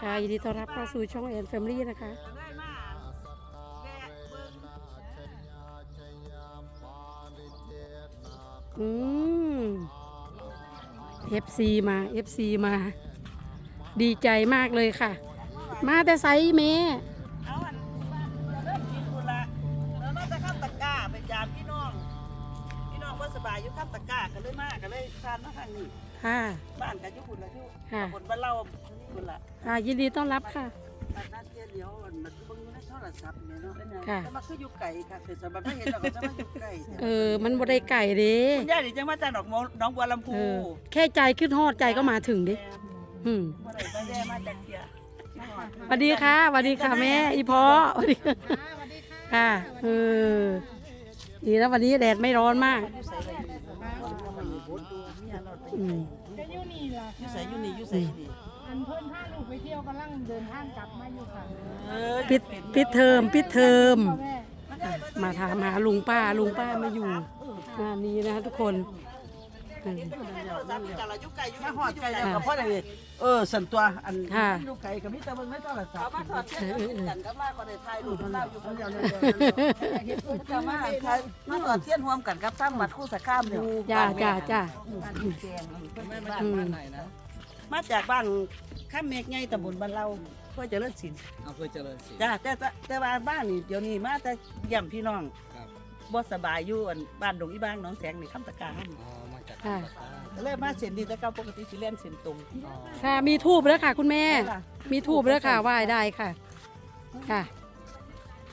ค่ะยินดีต้อนรับเข้าสู่ช่องแอนแฟมิลี่นะคะได้มาแวะเบิ่งอืม FC มา FC มา ดีใจมากเลยค่ะ มาแต่ไซส์เมเอาอันเริ่มกินคุณละแล้วน่าจะข้ามตะกร้าไปจามพี่น้อง พี่น้องว่าสบายอยู่ข้ามตะกร้ากันเลยมากกันเลยทานมาทางนี้ค่ะ บ้านกันอยู่คุณละอยู่ค่ะบนบ้านเรา คุณละค่ะยินดีต้อนรับค่ะบ้านนั้นเที่ยวเดียวอันมันเบิ่งอยู่ในโทรศัพท์เนี่ยเนาะค่ะ แต่มันคืออยู่ไกลค่ะแต่สำหรับไม่เห็นเราก็จะมาอยู่ไกลเออ มันบ่ได้ไก่เด้คุณยายนี่จังมาจากหนองบัวหนองบัวลำพูเออแค่ใจขึ้นฮอดใจก็มาถึงดิอืมเมื่อไหร่จะได้มาจากเที่ยสวัสดีค่ะสวัสดีค่ะแม่ อีพอสวัสดีค่ะค่ะเออดีแล้ววันนี้แดดไม่ร้อนมากอืมก็อยู่นี่ล่ะอยู่ค่ะใส่อยู่นี่อยู่ใส่นี่ เดินทางกลับมาอยู่ค่ะเออปิดปิดเทอมปิดเทอมพ่อแม่อะมาถามหาลุงป้าลุงป้ามาอยู่งานนี้นะทุกคนเออมาหอดไก่แล้วก็พอได้เออสันตัวอันค่ะ ลูกไก่กับมิตรเบิ่งไม่ต้องละสับมาถอดเทียนเออเออกันก็มาก็ได้ถ่ายรูปเล่าอยู่คนเดียวเลยก็มาถ่ายมาถอดเทียนรวมกันกับสร้างวัดคู่สะข้ามอยู่จ้าจ้าจ้าอืม มาจากบ้านข้ามเมฆใหญ่ตำบลบ้านเราเพื่อเจริญศิลป์อำเภอเจริญศรีจ้าแต่แต่แต่ว่าบ้านนี่เดี๋ยวนี้มาแต่เยี่ยมพี่น้องครับบ่สบายอยู่อันบ้านดงอีบ้างหน้องแสงนี่คำตะการอ๋อ มาจากค่ะเลยมาเส้นดีแต่เก่าปกติสิเล่นเส้นตรงอ๋อค่ะมีทูบแล้วค่ะ คุณแม่มีทูบแล้วค่ะไหว้ได้ค่ะ ค่ะ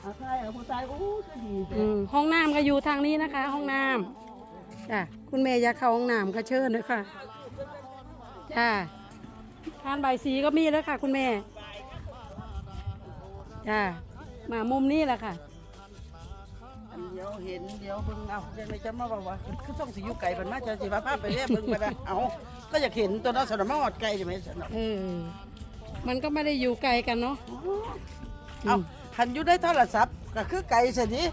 เอาใช่เอาผู้ชายโอ้ก็ดีอืมห้องน้ำก็อยู่ทางนี้นะคะ ห้องน้ำจ้ะคุณแม่อยากเข้าห้องน้ำก็เชิญเลยค่ะจ้า ทานใบายสีก็มีแล้วค่ะ คุณแม่จ้ามามุมนี้แหละค่ะอันเดียวเห็นเดียวเบิ่งเอาเดี๋ยวไม่จะมาบอกว่าคือต้องสิอยู่ไกลมันมาจะสิว่าพาไปเรียเบิ่งไปนะเอาก็อยากเห็นตัวนั้นสนมมาหอดไกลใช่ไหมสนมเออมันก็ไม่ได้อยู่ไกลกันเนาะเอาคันอยู่ได้โทรศัพท์ก็คือไกลสินี้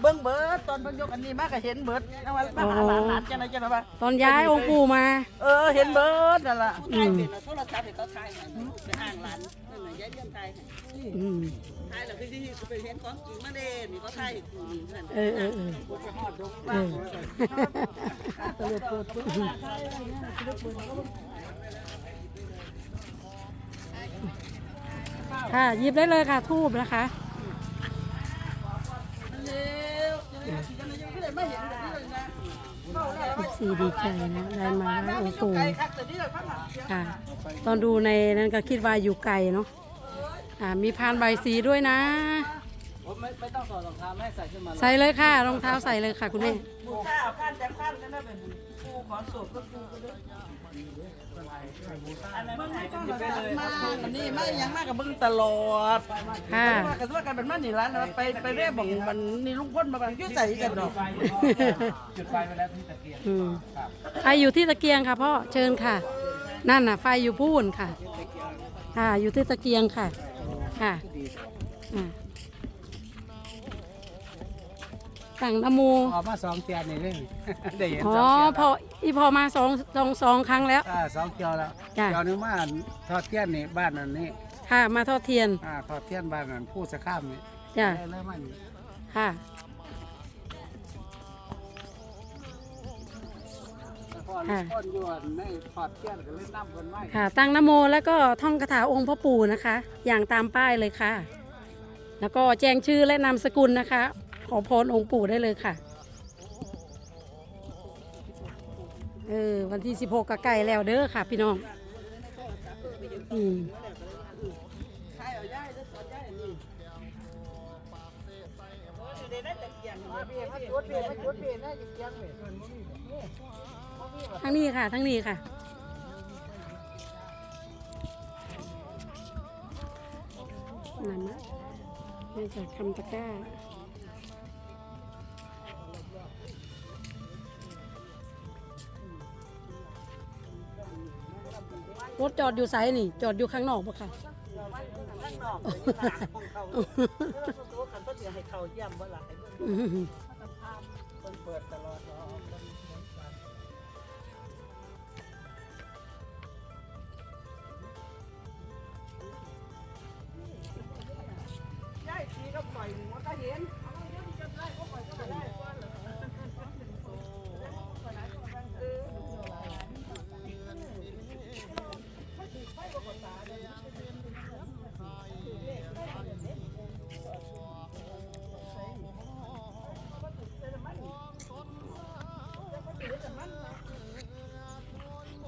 เบิ่งเบิดตอนเบิ่งยกอันนี้มาก็เห็นเบิดนะว่ามาหาหลานหลานจังไดจังไดว่าตอนย้ายองค์ปู่มา เออเห็นเบิดนั่นล่ะอืมโทรศัพท์ให้เขาถ่ายไปอ่างหลานนั่นน่ะยายเลี้ยงถ่ายให้อืมถ่ายแล้วคือที่ไปเห็นของจริงมาเด้นี่เขาถ่ายให้กูนี่นั่นเออเออเออเออค่ะหยิบได้เลยค่ะทูบนะคะเร็วยังสิจังไดยังไม่ได้มาเห็นแบบนี้เลยนะเฝ้าแล้ว สีดีใจนะได้มาไหว้องค์ปู่ไกลคักแต่นี่เลยข้างหค่ะ ตอนดูในนั้นก็คิดว่าอยู่ไกลเนาะอ่ามีพานใบสีด้วยนะ ไม่ไม่ต้องถอดรองเท้าแม่ใส่ขึ้นมาเลยใส่เลยค่ะ รองเท้าใส่เลยค่ะ คุณแม่บูชาเอาข้านแต่ข้านนั่นน่ะเป็นกูขอโศกก็กูก็เด้ออันนั้นมันก็มาอันนี้มายังมากกับเบิ่งตลอดค่ะว่ากันว่ากันเป็นมันนี่ร้านนะไปไปเรียบ่งมันนี่ลุงพ่นมาบังยุ่ใส่กันดอกจุดไฟไปแล้วที่ตะเกียงอืมครับไฟอยู่ที่ตะเกียงค่ะพ่อเชิญค่ะ นั่นน่ะ ไฟอยู่พูนค่ะ ค่ะ อยู่ที่ตะเกียงค่ะ ค่ะอ่า ตั้งนโมออกมาสองเทียนนี่เรื่อง ได้เห็นอ๋อสองเทียนพออีพอมาสองสองสองครั้งแล้ว อ่าสองเกียวแล้วจ้ะเกียวนึงมาทอดเทียนนี่บ้านนั่นนี่ค่ะมาทอดเทียนอ่าทอดเทียนบ้านนั่นผู้สะข้ามนี่จ้ะได้เลยมันค่ะ แล้วพอลุงพ่นอยวนในทอดเทียนก็เลยน้ำคนไม้ค่ะตั้งนโมแล้วก็ท่องคาถาองค์พ่อปู่นะคะ อย่างตามป้ายเลยค่ะ แล้วก็แจ้งชื่อและนามสกุลนะคะ ขอพรองค์ปู่ได้เลยค่ะ เออ วันที่16ก็ใกล้แล้วเด้อค่ะ พี่น้องอืมทั้งนี้ค่ะ ทั้งนี้ค่ะนั่นนะมาจากคำตะก้า รถจอดอยู่ไสนี่ จอดอยู่ข้างนอกปะค่ะข้างนอกเลยอยู่ข้างของเขาเออตัวกันเพิ่นสิให้เขาเยี่ยมบ่ล่ะให้เบิ่งอืมเพิ่นเปิดตลอด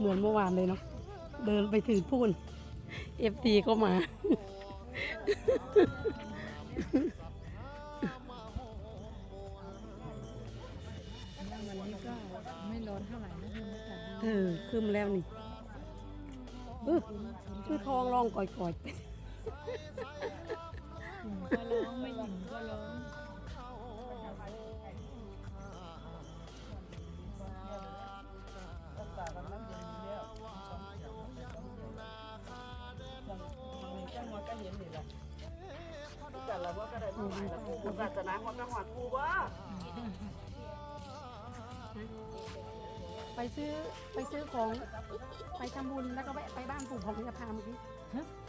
เหมือนเมื่อวานเลยเนาะเดินไปถึงพูนเอฟตีก็มา วันนี้ก็ไม่ร้อนเท่าไหร่นะคุณแต่เออคืมแล้วนี่เออชื่อทองลองก่อยๆไปหญิงก็ร้องไม่หญิงก็ร้องจัง ละว่าก็ได้ผู้หายแล้วกูศาสนาว่าก็หอดกูว่าไปซื้อไปซื้อของ ไปทำบุญแล้วก็แวะไปบ้านปู่ของจะพาเมื่อกี้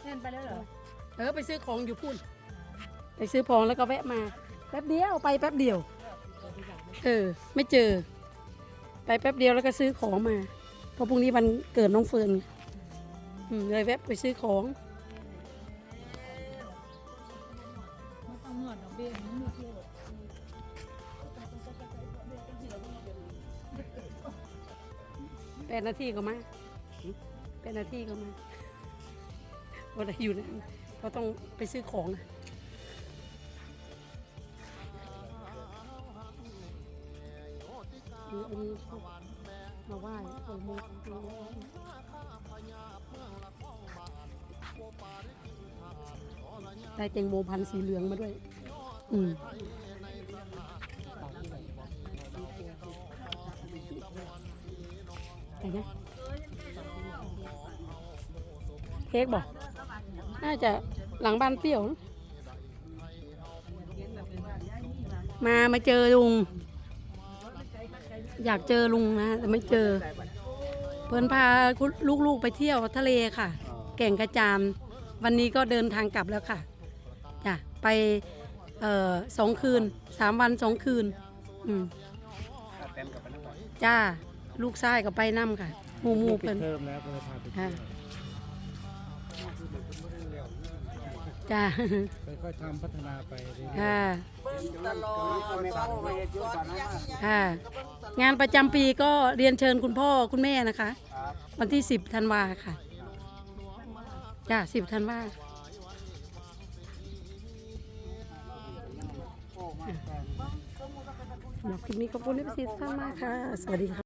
เล่นไปแล้วเหรอเออไปซื้อของอยู่พุ่นไปซื้อของแล้วก็แวะมาแป๊บเดียวไปแป๊บเดียว เออ ไม่เจอ ไปแป๊บเดียวแล้วก็ซื้อของมาเพราะพรุ่งนี้วันเกิดน้องเฟิร์นไงอืมเลยแวะไปซื้อของ ดนาทีก็มาแปดนาทีก็มาวันไหนอยู่นะก็ต้องไปซื้อของอะนี่อันนี้มาไหว้องค์มงคลได้แตงโมพันสีเหลืองมาด้วย อืม ไหนะเค้กบอกน่าจะหลังบ้านเปรี้ยว มามาเจอลุง อยากเจอลุงนะ แต่ไม่เจอ เพื่นพาลูกๆไปเที่ยวทะเลค่ะ แก่งกระจานวันนี้ก็เดินทางกลับแล้วค่ะจ้ะไปออสองคืนสามวันสองคืน อืมเต็มกับพนักงานจ้า ลูกชายก็ไปนํค่ะหมูหมูปิเพิ่ดนเทอมแล้วก็เลยพาไปเที่ค่ะยวจ้าค่อยๆทำพัฒนาไปเรื่อยค่ะตลอดต้องไปก่อนยังยังค่ะ งานประจำปีก็เรียนเชิญคุณพ่อคุณแม่นะคะๆครับวันที่ 10ธันวาค่ะ จ้า10ธันวาโอ้มาแต่สำหรับคลิปนี้ขอบคุณที่ไปติดตามมากค่ะ สวัสดีค่ะ